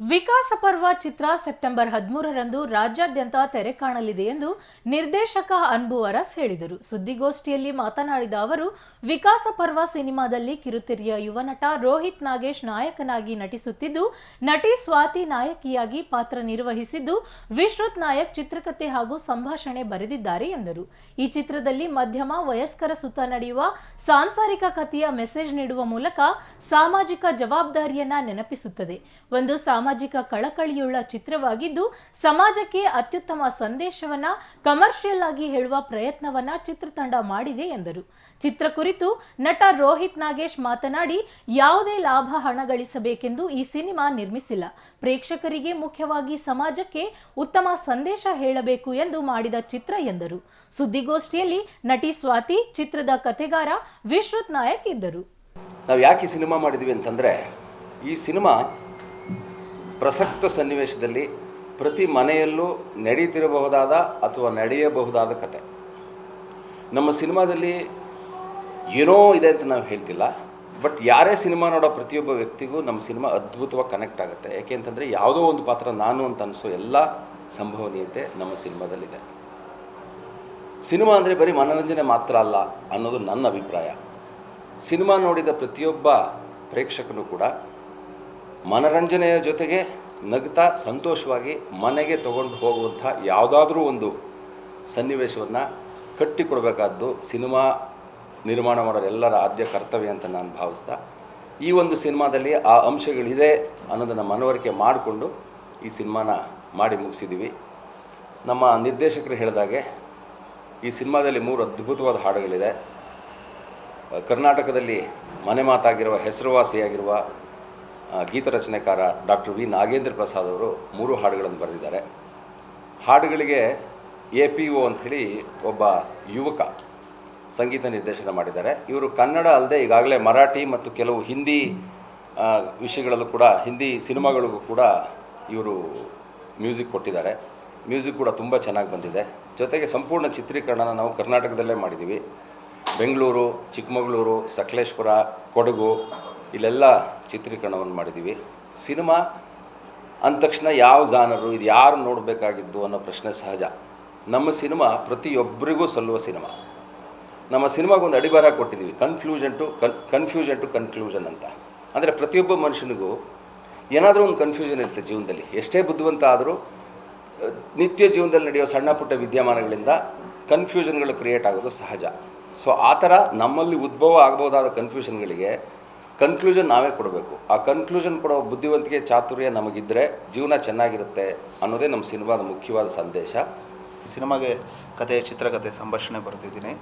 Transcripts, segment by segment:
ವಿಕಾಸ ಪರ್ವ ಚಿತ್ರ ಸೆಪ್ಟೆಂಬರ್ ಹದಿಮೂರರಂದು ರಾಜ್ಯಾದ್ಯಂತ ತೆರೆ ಕಾಣಲಿದೆ ಎಂದು ನಿರ್ದೇಶಕ ಅನ್ಬು ಅರಸ್ ಹೇಳಿದರು. ಸುದ್ದಿಗೋಷ್ಠಿಯಲ್ಲಿ ಮಾತನಾಡಿದ ಅವರು, ವಿಕಾಸ ಪರ್ವ ಸಿನಿಮಾದಲ್ಲಿ ಕಿರುತೆರೆಯ ಯುವ ನಟ ರೋಹಿತ್ ನಾಗೇಶ್ ನಾಯಕನಾಗಿ ನಟಿಸುತ್ತಿದ್ದು, ನಟಿ ಸ್ವಾತಿ ನಾಯಕಿಯಾಗಿ ಪಾತ್ರ ನಿರ್ವಹಿಸಿದ್ದು, ವಿಶ್ರುತ್ ನಾಯಕ್ ಚಿತ್ರಕಥೆ ಹಾಗೂ ಸಂಭಾಷಣೆ ಬರೆದಿದ್ದಾರೆ ಎಂದರು. ಈ ಚಿತ್ರದಲ್ಲಿ ಮಧ್ಯಮ ವಯಸ್ಕರ ಸುತ್ತ ನಡೆಯುವ ಸಾಂಸಾರಿಕ ಕಥೆಯ ಮೆಸೇಜ್ ನೀಡುವ ಮೂಲಕ ಸಾಮಾಜಿಕ ಜವಾಬ್ದಾರಿಯನ್ನ ನೆನಪಿಸುತ್ತದೆ. ಒಂದು ಕಳಕಳಿಯುಳ್ಳ ಚಿತ್ರವಾಗಿದ್ದು, ಸಮಾಜಕ್ಕೆ ಅತ್ಯುತ್ತಮ ಸಂದೇಶವನ್ನ ಕಮರ್ಷಿಯಲ್ ಆಗಿ ಹೇಳುವ ಪ್ರಯತ್ನವನ್ನ ಚಿತ್ರತಂಡ ಮಾಡಿದೆ ಎಂದರು. ಚಿತ್ರ ಕುರಿತು ನಟ ರೋಹಿತ್ ನಾಗೇಶ್ ಮಾತನಾಡಿ, ಯಾವುದೇ ಲಾಭ ಹಣ ಗಳಿಸಬೇಕೆಂದು ಈ ಸಿನಿಮಾ ನಿರ್ಮಿಸಿಲ್ಲ. ಪ್ರೇಕ್ಷಕರಿಗೆ ಮುಖ್ಯವಾಗಿ ಸಮಾಜಕ್ಕೆ ಉತ್ತಮ ಸಂದೇಶ ಹೇಳಬೇಕು ಎಂದು ಮಾಡಿದ ಚಿತ್ರ ಎಂದರು. ಸುದ್ದಿಗೋಷ್ಠಿಯಲ್ಲಿ ನಟಿ ಸ್ವಾತಿ, ಚಿತ್ರದ ಕಥೆಗಾರ ವಿಶ್ರುತ್ ನಾಯಕ್ ಇದ್ದರು. ನಾವು ಯಾಕೆ ಸಿನಿಮಾ ಮಾಡಿದ್ವಿ ಅಂತಂದರೆ, ಈ ಸಿನಿಮಾ ಪ್ರಸಕ್ತ ಸನ್ನಿವೇಶದಲ್ಲಿ ಪ್ರತಿ ಮನೆಯಲ್ಲೂ ನಡೀತಿರಬಹುದಾದ ಅಥವಾ ನಡೆಯಬಹುದಾದ ಕತೆ. ನಮ್ಮ ಸಿನಿಮಾದಲ್ಲಿ ಏನೋ ಇದೆ ಅಂತ ನಾವು ಹೇಳ್ತಿಲ್ಲ, ಬಟ್ ಯಾರೇ ಸಿನಿಮಾ ನೋಡೋ ಪ್ರತಿಯೊಬ್ಬ ವ್ಯಕ್ತಿಗೂ ನಮ್ಮ ಸಿನಿಮಾ ಅದ್ಭುತವಾಗಿ ಕನೆಕ್ಟ್ ಆಗುತ್ತೆ. ಯಾಕೆ ಅಂತಂದರೆ ಯಾವುದೋ ಒಂದು ಪಾತ್ರ ನಾನು ಅಂತ ಅನಿಸೋ ಎಲ್ಲ ಸಂಭವನೀಯತೆ ನಮ್ಮ ಸಿನಿಮಾದಲ್ಲಿದೆ. ಸಿನಿಮಾ ಅಂದರೆ ಬರೀ ಮನೋರಂಜನೆ ಮಾತ್ರ ಅಲ್ಲ ಅನ್ನೋದು ನನ್ನ ಅಭಿಪ್ರಾಯ. ಸಿನಿಮಾ ನೋಡಿದ ಪ್ರತಿಯೊಬ್ಬ ಪ್ರೇಕ್ಷಕನು ಕೂಡ ಮನರಂಜನೆಯ ಜೊತೆಗೆ ನಗ್ತಾ ಸಂತೋಷವಾಗಿ ಮನೆಗೆ ತಗೊಂಡು ಹೋಗುವಂಥ ಯಾವುದಾದ್ರೂ ಒಂದು ಸನ್ನಿವೇಶವನ್ನು ಕಟ್ಟಿಕೊಡಬೇಕಾದ್ದು ಸಿನಿಮಾ ನಿರ್ಮಾಣ ಮಾಡೋರು ಎಲ್ಲರ ಆದ್ಯ ಕರ್ತವ್ಯ ಅಂತ ನಾನು ಭಾವಿಸ್ತಾ, ಈ ಒಂದು ಸಿನಿಮಾದಲ್ಲಿ ಆ ಅಂಶಗಳಿದೆ ಅನ್ನೋದನ್ನು ಮನವರಿಕೆ ಮಾಡಿಕೊಂಡು ಈ ಸಿನಿಮಾನ ಮಾಡಿ ಮುಗಿಸಿದ್ದೀವಿ ನಮ್ಮ ನಿರ್ದೇಶಕರು ಹೇಳಿದಾಗೆ, ಈ ಸಿನಿಮಾದಲ್ಲಿ ಮೂರು ಅದ್ಭುತವಾದ ಹಾಡುಗಳಿದೆ. ಕರ್ನಾಟಕದಲ್ಲಿ ಮನೆ ಮಾತಾಗಿರುವ ಹೆಸರುವಾಸಿಯಾಗಿರುವ ಗೀತರಚನೆಕಾರ ಡಾಕ್ಟರ್ ವಿ ನಾಗೇಂದ್ರ ಪ್ರಸಾದ್ ಅವರು ಮೂರು ಹಾಡುಗಳನ್ನು ಬರೆದಿದ್ದಾರೆ. ಹಾಡುಗಳಿಗೆ ಎ ಪಿ ಒ ಅಂಥೇಳಿ ಒಬ್ಬ ಯುವಕ ಸಂಗೀತ ನಿರ್ದೇಶನ ಮಾಡಿದ್ದಾರೆ. ಇವರು ಕನ್ನಡ ಅಲ್ಲದೆ ಈಗಾಗಲೇ ಮರಾಠಿ ಮತ್ತು ಕೆಲವು ಹಿಂದಿ ವಿಷಯಗಳಲ್ಲೂ ಕೂಡ, ಹಿಂದಿ ಸಿನಿಮಾಗಳಿಗೂ ಕೂಡ ಇವರು ಮ್ಯೂಸಿಕ್ ಕೊಟ್ಟಿದ್ದಾರೆ. ಮ್ಯೂಸಿಕ್ ಕೂಡ ತುಂಬ ಚೆನ್ನಾಗಿ ಬಂದಿದೆ. ಜೊತೆಗೆ ಸಂಪೂರ್ಣ ಚಿತ್ರೀಕರಣನ ನಾವು ಕರ್ನಾಟಕದಲ್ಲೇ ಮಾಡಿದ್ದೀವಿ. ಬೆಂಗಳೂರು, ಚಿಕ್ಕಮಗಳೂರು, ಸಕಲೇಶ್ಪುರ, ಕೊಡಗು ಇಲ್ಲೆಲ್ಲ ಚಿತ್ರೀಕರಣವನ್ನು ಮಾಡಿದ್ದೀವಿ. ಸಿನಿಮಾ ಅಂದ ತಕ್ಷಣ ಯಾವ ಜಾನರು, ಇದು ಯಾರು ನೋಡಬೇಕಾಗಿದ್ದು ಅನ್ನೋ ಪ್ರಶ್ನೆ ಸಹಜ. ನಮ್ಮ ಸಿನಿಮಾ ಪ್ರತಿಯೊಬ್ಬರಿಗೂ ಸಲ್ಲುವ ಸಿನಿಮಾ. ನಮ್ಮ ಸಿನಿಮಾಗೊಂದು ಅಡಿಬರ ಕೊಟ್ಟಿದ್ದೀವಿ confusion to con confusion to conclusion ಅಂತ. ಅಂದರೆ ಪ್ರತಿಯೊಬ್ಬ ಮನುಷ್ಯನಿಗೂ ಏನಾದರೂ ಒಂದು ಕನ್ಫ್ಯೂಷನ್ ಇರುತ್ತೆ ಜೀವನದಲ್ಲಿ. ಎಷ್ಟೇ ಬುದ್ಧಿವಂತ ಆದರೂ, ನಿತ್ಯ ಜೀವನದಲ್ಲಿ ನಡೆಯೋ ಸಣ್ಣ ಪುಟ್ಟ ವಿದ್ಯಮಾನಗಳಿಂದ ಕನ್ಫ್ಯೂಷನ್ಗಳು ಕ್ರಿಯೇಟ್ ಆಗೋದು ಸಹಜ. ಸೊ ಆ ಥರ ನಮ್ಮಲ್ಲಿ ಉದ್ಭವ ಆಗಬಹುದಾದ ಕನ್ಫ್ಯೂಷನ್ಗಳಿಗೆ ಕನ್ಕ್ಲೂಷನ್ ನಾವೇ ಕೊಡಬೇಕು. ಆ ಕನ್ಕ್ಲೂಷನ್ ಕೊಡೋ ಬುದ್ಧಿವಂತಿಕೆ ಚಾತುರ್ಯ ನಮಗಿದ್ದರೆ ಜೀವನ ಚೆನ್ನಾಗಿರುತ್ತೆ ಅನ್ನೋದೇ ನಮ್ಮ ಸಿನಿಮಾದ ಮುಖ್ಯವಾದ ಸಂದೇಶ. ಸಿನಿಮಾಗೆ ಕತೆ ಚಿತ್ರಕಥೆ ಸಂಭಾಷಣೆ ಬರ್ತಿದ್ದೀನಿ.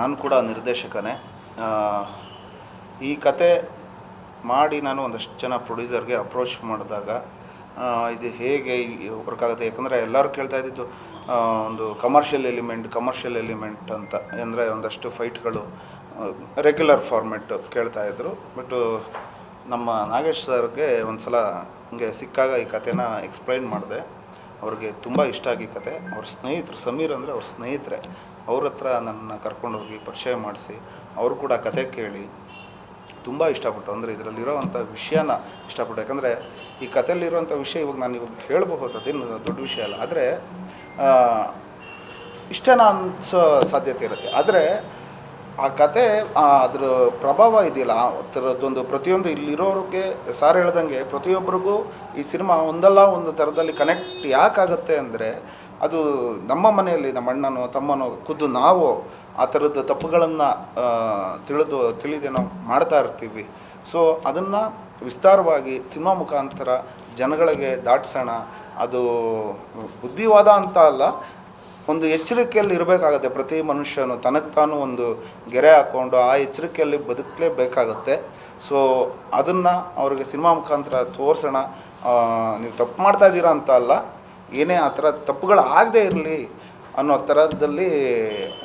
ನಾನು ಕೂಡ ನಿರ್ದೇಶಕನೇ. ಈ ಕತೆ ಮಾಡಿ ನಾನು ಒಂದಷ್ಟು ಜನ ಪ್ರೊಡ್ಯೂಸರ್ಗೆ ಅಪ್ರೋಚ್ ಮಾಡಿದಾಗ ಇದು ಹೇಗೆ ವರ್ಕ್ ಆಗುತ್ತೆ? ಯಾಕಂದರೆ ಎಲ್ಲರೂ ಕೇಳ್ತಾ ಇದ್ದಿದ್ದು ಒಂದು ಕಮರ್ಷಿಯಲ್ ಎಲಿಮೆಂಟ್ ಕಮರ್ಷಿಯಲ್ ಎಲಿಮೆಂಟ್ ಅಂತ. ಅಂದರೆ ಒಂದಷ್ಟು ಫೈಟ್ಗಳು ರೆಗ್ಯುಲರ್ ಫಾರ್ಮೆಟ್ ಇದ್ದರು ಬಟ್ ನಮ್ಮ ನಾಗೇಶ್ ಸರ್ಗೆ ಒಂದು ಸಲ ಹಿಂಗೆ ಸಿಕ್ಕಾಗ ಈ ಕಥೆನ ಎಕ್ಸ್ಪ್ಲೈನ್ ಮಾಡಿದೆ. ಅವ್ರಿಗೆ ತುಂಬ ಇಷ್ಟ ಆಗಿ ಕತೆ ಅವ್ರ ಸ್ನೇಹಿತರು, ಸಮೀರ್ ಅಂದರೆ ಅವ್ರ ಸ್ನೇಹಿತರೆ, ಅವ್ರ ಹತ್ರ ನನ್ನ ಕರ್ಕೊಂಡೋಗಿ ಪರಿಚಯ ಮಾಡಿಸಿ, ಅವರು ಕೂಡ ಕತೆ ಕೇಳಿ ತುಂಬ ಇಷ್ಟಪಟ್ಟು, ಅಂದರೆ ಇದರಲ್ಲಿರೋವಂಥ ವಿಷಯನ ಇಷ್ಟಪಟ್ಟು. ಯಾಕಂದರೆ ಈ ಕಥೆಯಲ್ಲಿರುವಂಥ ವಿಷಯ ಇವಾಗ ನಾನು ಇವಾಗ ಹೇಳಬಹುದು, ಅದೇನು ದೊಡ್ಡ ವಿಷಯ ಅಲ್ಲ. ಆದರೆ ಇಷ್ಟನ ಅನಿಸೋ ಸಾಧ್ಯತೆ ಇರುತ್ತೆ. ಆದರೆ ಆ ಕತೆ ಅದ್ರ ಪ್ರಭಾವ ಇದೆಯಲ್ಲ ಥರದ್ದೊಂದು ಪ್ರತಿಯೊಂದು ಇಲ್ಲಿರೋರಿಗೆ ಸಾರ್ ಹೇಳ್ದಂಗೆ ಪ್ರತಿಯೊಬ್ಬರಿಗೂ ಈ ಸಿನಿಮಾ ಒಂದಲ್ಲ ಒಂದು ಥರದಲ್ಲಿ ಕನೆಕ್ಟ್ ಯಾಕಾಗುತ್ತೆ ಅಂದರೆ, ಅದು ನಮ್ಮ ಮನೆಯಲ್ಲಿ ನಮ್ಮ ಅಣ್ಣನೋ, ತಮ್ಮನೋ, ಖುದ್ದು ನಾವು ಆ ಥರದ ತಪ್ಪುಗಳನ್ನು ತಿಳಿದು ತಿಳಿದೇನೋ ಮಾಡ್ತಾ ಇರ್ತೀವಿ. ಸೊ ಅದನ್ನು ವಿಸ್ತಾರವಾಗಿ ಸಿನಿಮಾ ಮುಖಾಂತರ ಜನಗಳಿಗೆ ದಾಟಿಸೋಣ, ಅದು ಬುದ್ಧಿವಾದ ಅಂತ ಅಲ್ಲ ಒಂದು ಎಚ್ಚರಿಕೆಯಲ್ಲಿ ಇರಬೇಕಾಗತ್ತೆ. ಪ್ರತಿ ಮನುಷ್ಯನು ತನಗೆ ತಾನು ಒಂದು ಗೆರೆ ಹಾಕ್ಕೊಂಡು ಆ ಎಚ್ಚರಿಕೆಯಲ್ಲಿ ಬದುಕಲೇಬೇಕಾಗತ್ತೆ. ಸೊ ಅದನ್ನು ಅವ್ರಿಗೆ ಸಿನಿಮಾ ಮುಖಾಂತರ ತೋರಿಸೋಣ. ನೀವು ತಪ್ಪು ಮಾಡ್ತಾ ಇದ್ದೀರಾ ಅಂತ ಅಲ್ಲ. ಏನೇ ಆ ಥರ ತಪ್ಪುಗಳು ಆಗದೇ ಇರಲಿ ಅನ್ನೋ ಥರದಲ್ಲಿ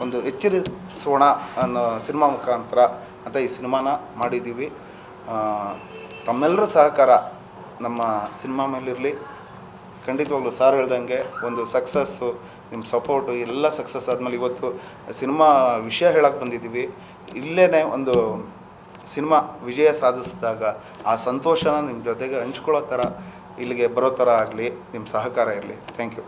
ಒಂದು ಎಚ್ಚರಿಸೋಣ ಅನ್ನೋ ಸಿನಿಮಾ ಮುಖಾಂತರ ಅಂತ ಈ ಸಿನಿಮಾನ ಮಾಡಿದ್ದೀವಿ. ತಮ್ಮೆಲ್ಲರ ಸಹಕಾರ ನಮ್ಮ ಸಿನಿಮಾ ಮೇಲಿರಲಿ. ಖಂಡಿತವಾಗ್ಲೂ ಸಾರ್ ಹೇಳ್ದಂಗೆ ಒಂದು ಸಕ್ಸಸ್ಸು ನಿಮ್ಮ ಸಪೋರ್ಟು ಎಲ್ಲ ಸಕ್ಸಸ್ ಆದಮೇಲೆ ಇವತ್ತು ಸಿನಿಮಾ ವಿಷಯ ಹೇಳಕ್ಕೆ ಬಂದಿದ್ದೀವಿ. ಇಲ್ಲೇ ಒಂದು ಸಿನಿಮಾ ವಿಜಯ ಸಾಧಿಸಿದಾಗ ಆ ಸಂತೋಷನ ನಿಮ್ಮ ಜೊತೆಗೆ ಹಂಚ್ಕೊಳ್ಳೋ ಥರ ಇಲ್ಲಿಗೆ ಬರೋ ಥರ ಆಗಲಿ ನಿಮ್ಮ ಸಹಕಾರ ಇರಲಿ. Thank you